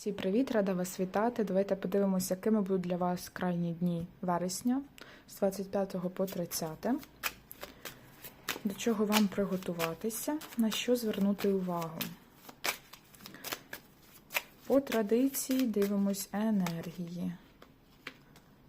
Всім привіт, рада вас вітати. Давайте подивимося, якими будуть для вас крайні дні вересня з 25 по 30. До чого вам приготуватися, на що звернути увагу. По традиції дивимось енергії.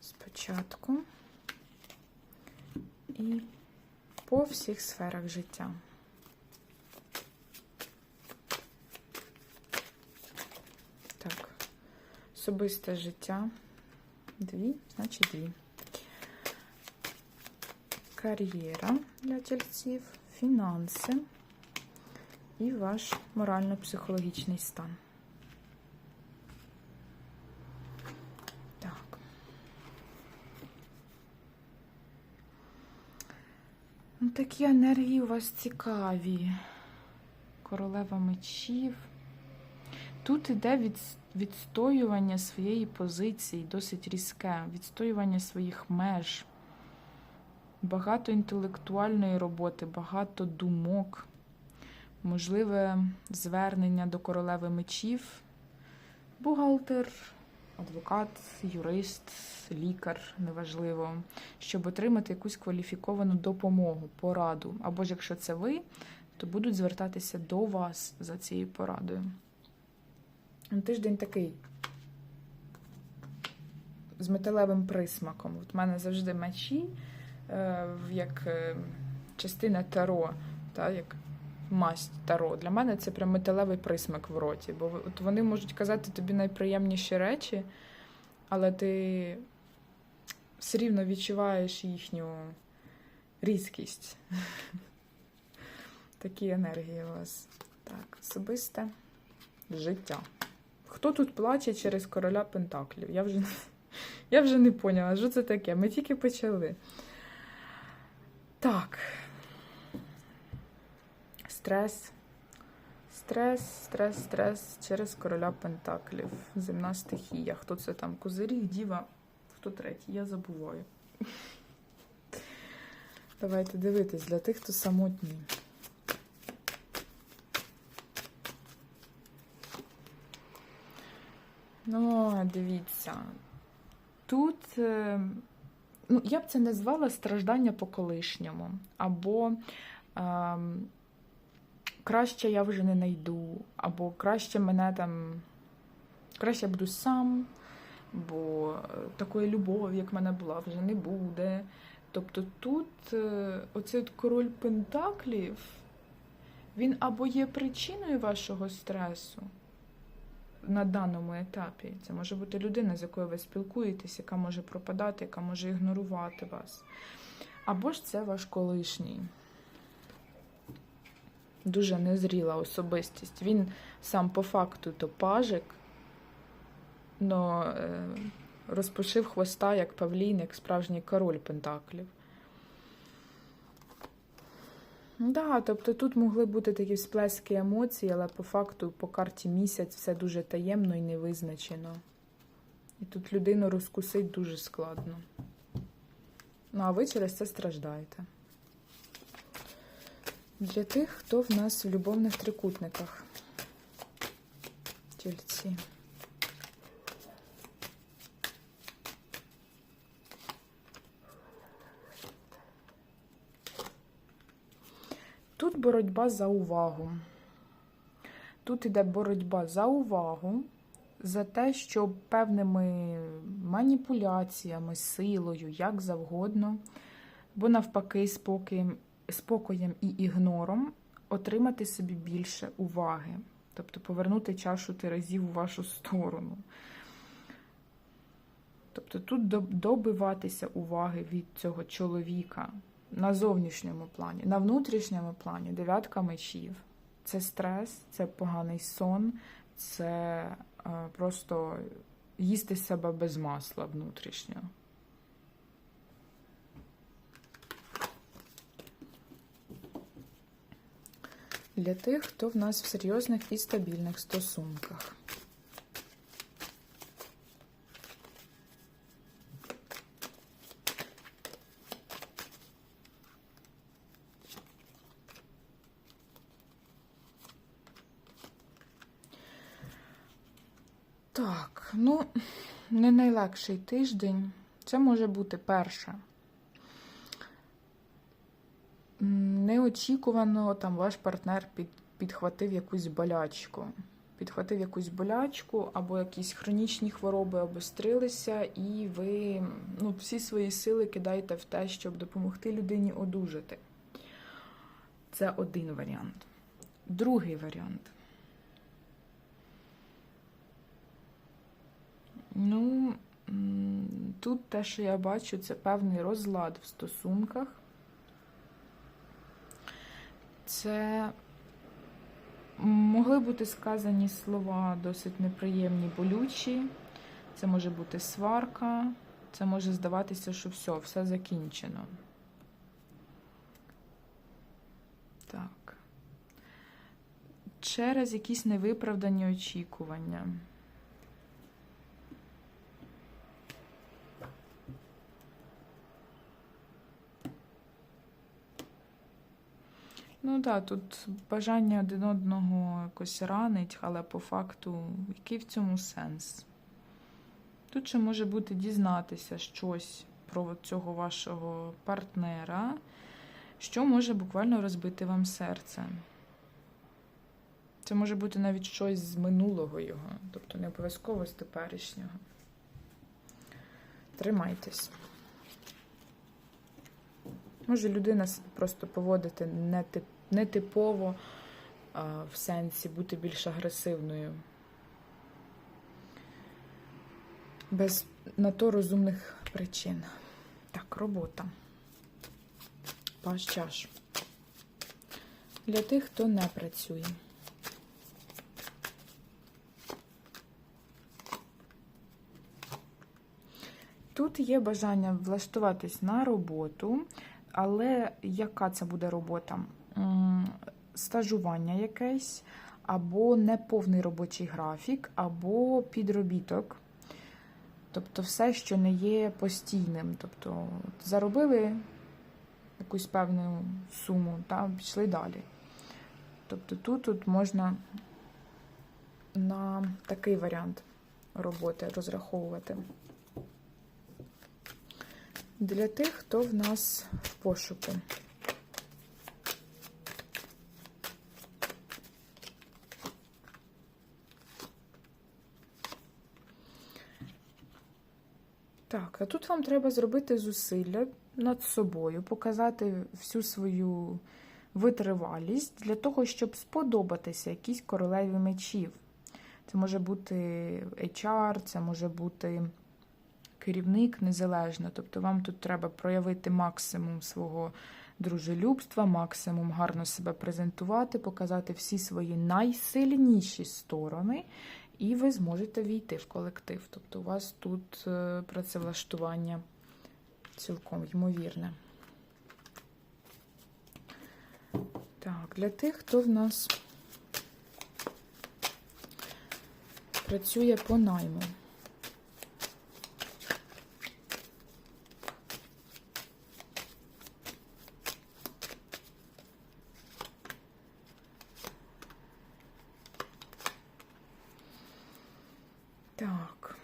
Спочатку і по всіх сферах життя. Так, особисте життя. Дві, значить дві. Кар'єра для тільців, фінанси і ваш морально-психологічний стан. Так. Ну, Такі енергії у вас цікаві. Королева мечів. Тут іде від, відстоювання своєї позиції, досить різке, відстоювання своїх меж, багато інтелектуальної роботи, багато думок, можливе звернення до королеви мечів, бухгалтер, адвокат, юрист, лікар, неважливо, щоб отримати якусь кваліфіковану допомогу, пораду. Або ж якщо це ви, то будуть звертатися до вас за цією порадою. Ну, Тиждень такий з металевим присмаком. От в мене завжди мечі, е, як е, частина таро, та, як масть таро. Для мене це прям металевий присмак в роті. Бо от вони можуть казати тобі найприємніші речі, але ти все рівно відчуваєш їхню різкість. Такі енергії у вас. Так, особисте життя. Хто тут плаче через короля Пентаклів? Я вже, я вже не поняла, що це таке. Ми тільки почали. Так. Стрес. Стрес, стрес, стрес через короля Пентаклів. Земна стихія. Хто це там? Козиріг, діва, хто третій? Я забуваю. Давайте дивитись для тих, хто самотній. Ну, дивіться. Тут, е, ну, я б це назвала страждання по колишньому. Або е, краще я вже не найду, або краще мене там, краще я буду сам, бо такої любові, як в мене була, вже не буде. Тобто тут е, оцей от король Пентаклів, він або є причиною вашого стресу на даному етапі. Це може бути людина, з якою ви спілкуєтесь, яка може пропадати, яка може ігнорувати вас. Або ж це ваш колишній. Дуже незріла особистість. Він сам по факту то пажик, но е, розпушив хвоста як павлін, як справжній король Пентаклів. Да, тобто тут могли бути такі всплески емоцій, але по факту по карті місяць все дуже таємно і невизначено. І тут людину розкусить дуже складно. Ну, а ви через це страждаєте. Для тих, хто в нас в любовних трикутниках. Тільці. Тут боротьба за увагу. Тут іде боротьба за увагу, за те, щоб певними маніпуляціями, силою, як завгодно, бо навпаки, спокоєм, спокоєм і ігнором отримати собі більше уваги, тобто повернути чашу терезів у вашу сторону. Тобто тут добиватися уваги від цього чоловіка на зовнішньому плані, на внутрішньому плані дев'ятка мечів. Це стрес, це поганий сон, це е, просто їсти себе без масла внутрішнього. Для тих, хто в нас в серйозних і стабільних стосунках. Так, ну, не найлегший тиждень. Це може бути перше. Неочікувано там ваш партнер під, підхватив якусь болячку. Підхватив якусь болячку, або якісь хронічні хвороби обострилися, і ви ну, всі свої сили кидаєте в те, щоб допомогти людині одужати. Це один варіант. Другий варіант. Ну, тут те, що я бачу, це певний розлад в стосунках. Це могли бути сказані слова досить неприємні, болючі. Це може бути сварка, це може здаватися, що все, все закінчено. Так. Через якісь невиправдані очікування. Так, тут бажання один одного якось ранить, але по факту, який в цьому сенс? Тут ще може бути дізнатися щось про цього вашого партнера, що може буквально розбити вам серце. Це може бути навіть щось з минулого його, тобто не обов'язково з теперішнього. Тримайтесь. Може людина просто поводити нетип- нетипово, в сенсі бути більш агресивною. Без на то розумних причин. Так, робота. Паш чаш. Для тих, хто не працює. Тут є бажання влаштуватись на роботу, але яка це буде робота? Стажування якесь, або неповний робочий графік, або підробіток. Тобто все, що не є постійним. Тобто заробили якусь певну суму та пішли далі. Тобто тут, тут можна на такий варіант роботи розраховувати. Для тих, хто в нас в пошуку. Так, а тут вам треба зробити зусилля над собою, показати всю свою витривалість для того, щоб сподобатися якійсь королеві мечів. Це може бути HR, це може бути керівник незалежно. Тобто вам тут треба проявити максимум свого дружелюбства, максимум гарно себе презентувати, показати всі свої найсильніші сторони, і ви зможете війти в колектив. Тобто у вас тут е, працевлаштування цілком ймовірне. Так, для тих, хто в нас працює по найму. Так.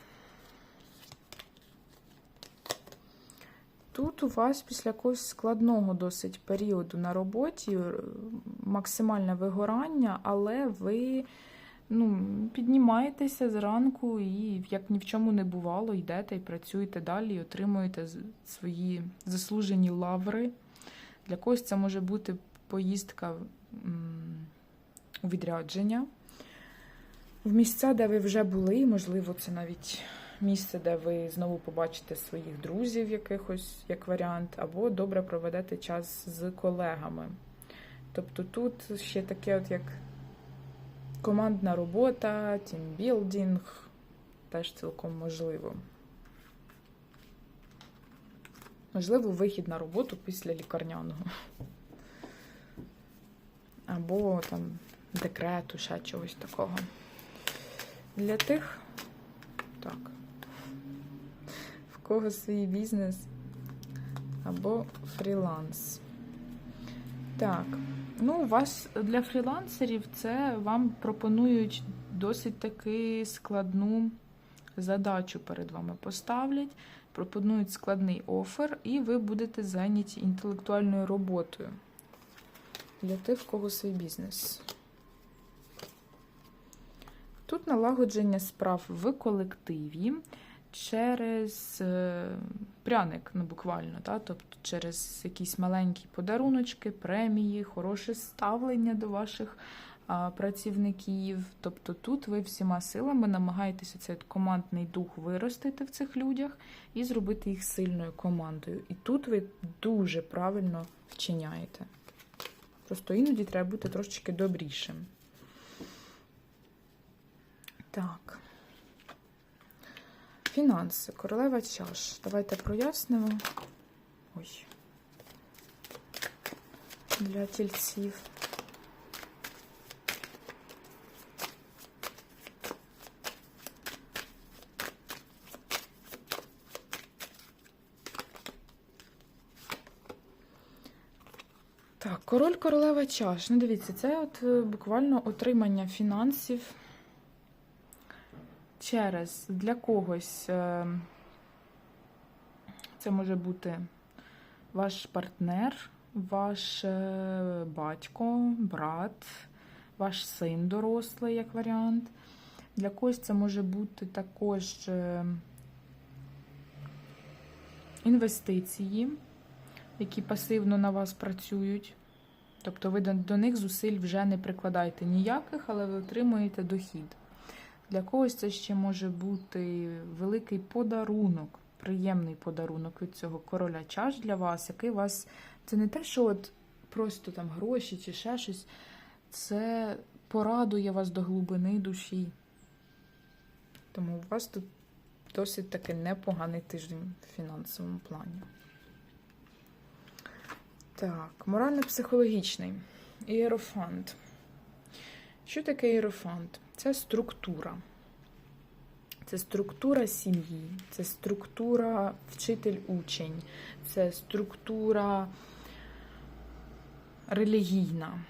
Тут у вас після якогось складного досить періоду на роботі е, максимальне вигорання, але ви ну, піднімаєтеся зранку і, як ні в чому не бувало, йдете і працюєте далі, і отримуєте свої заслужені лаври. Для когось це може бути поїздка у відрядження в місця, де ви вже були, можливо, це навіть місце, де ви знову побачите своїх друзів, якихось як варіант, або добре проведете час з колегами. Тобто тут ще таке, от як командна робота, тімбілдинг, теж цілком можливо. Можливо, вихід на роботу після лікарняного. Або там декрету, ще чогось такого. Для тих, так, в кого свій бізнес або фріланс. Так, ну, у вас для фрілансерів це вам пропонують досить таки складну задачу перед вами поставлять, пропонують складний офер, і ви будете зайняті інтелектуальною роботою для тих, в кого свій бізнес. Тут налагодження справ в колективі через е, пряник, ну буквально, та? тобто через якісь маленькі подаруночки, премії, хороше ставлення до ваших а, працівників. Тобто тут ви всіма силами намагаєтеся цей командний дух виростити в цих людях і зробити їх сильною командою. І тут ви дуже правильно вчиняєте. Просто іноді треба бути трошечки добрішим. Так. Фінанси. Королева чаш. Давайте прояснимо. Ой. Для тільців. Так, король королева чаш. Ну, дивіться, це от е, буквально отримання фінансів через для когось. е, Це може бути ваш партнер, ваш е, батько, брат, ваш син дорослий, як варіант. Для когось це може бути також е, інвестиції, які пасивно на вас працюють. Тобто ви до, до них зусиль вже не прикладаєте ніяких, але ви отримуєте дохід. Для когось це ще може бути великий подарунок, приємний подарунок від цього короля чаш для вас, який вас. Це не те, що от просто там гроші чи ще щось. Це порадує вас до глибини душі. Тому у вас тут досить таки непоганий тиждень в фінансовому плані. Так, морально-психологічний. Ієрофант. Що таке ієрофант? Це структура. Це структура сім'ї, це структура вчитель-учень, це структура релігійна.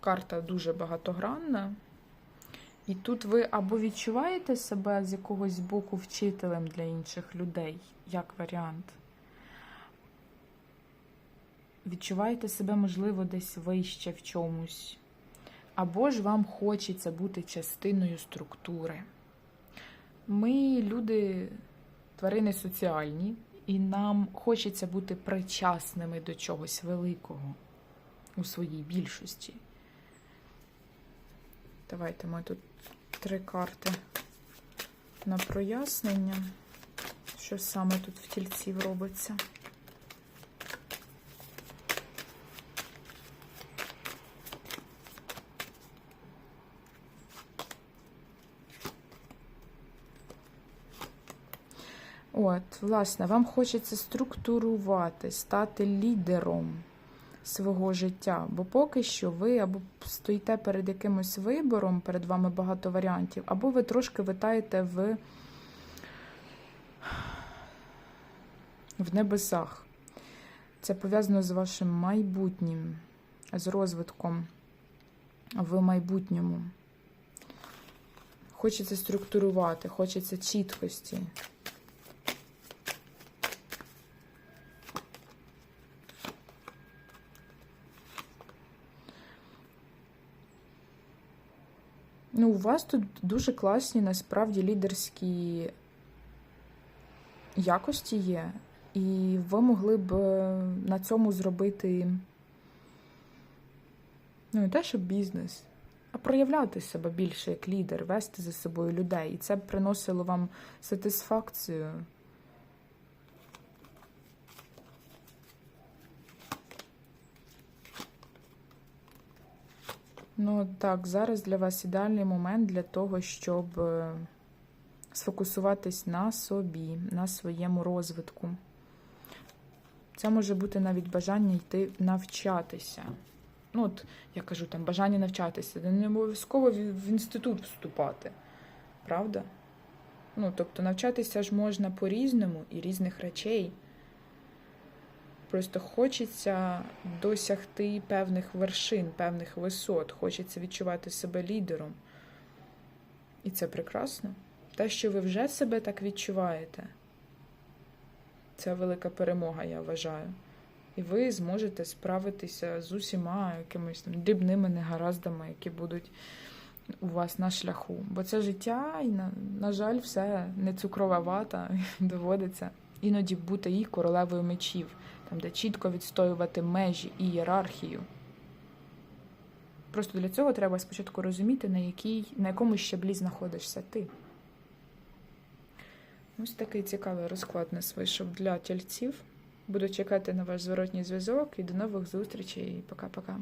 Карта дуже багатогранна. І тут ви або відчуваєте себе з якогось боку вчителем для інших людей, як варіант. Відчуваєте себе, можливо, десь вище в чомусь. Або ж вам хочеться бути частиною структури. Ми, люди, тварини соціальні, і нам хочеться бути причасними до чогось великого у своїй більшості. Давайте ми тут три карти на прояснення, що саме тут в тільців робиться. От, власне, вам хочеться структурувати, стати лідером свого життя. Бо поки що ви або стоїте перед якимось вибором, перед вами багато варіантів, або ви трошки витаєте в, в небесах. Це пов'язано з вашим майбутнім, з розвитком в майбутньому. Хочеться структурувати, хочеться чіткості. Ну, у вас тут дуже класні, насправді, лідерські якості є, і ви могли б е, на цьому зробити ну, не те, що бізнес, а проявляти себе більше як лідер, вести за собою людей. І це приносило вам сатисфакцію. Ну так, зараз для вас ідеальний момент для того, щоб е, сфокусуватись на собі, на своєму розвитку. Це може бути навіть бажання йти навчатися. Ну, от, я кажу, там бажання навчатися, не обов'язково в інститут вступати. Правда? Ну, тобто навчатися ж можна по-різному і різних речей. Просто хочеться досягти певних вершин, певних висот, хочеться відчувати себе лідером. І це прекрасно. Те, що ви вже себе так відчуваєте, це велика перемога, я вважаю. І ви зможете справитися з усіма якимись там дрібними негараздами, які будуть у вас на шляху. Бо це життя, і, на, на жаль, все не цукрова вата, доводиться іноді бути їх королевою мечів, там, де чітко відстоювати межі і ієрархію. Просто для цього треба спочатку розуміти, на, якій, на якому щаблі знаходишся ти. Ось такий цікавий розклад нас вийшов для тільців. Буду чекати на ваш зворотній зв'язок і до нових зустрічей. Пока-пока.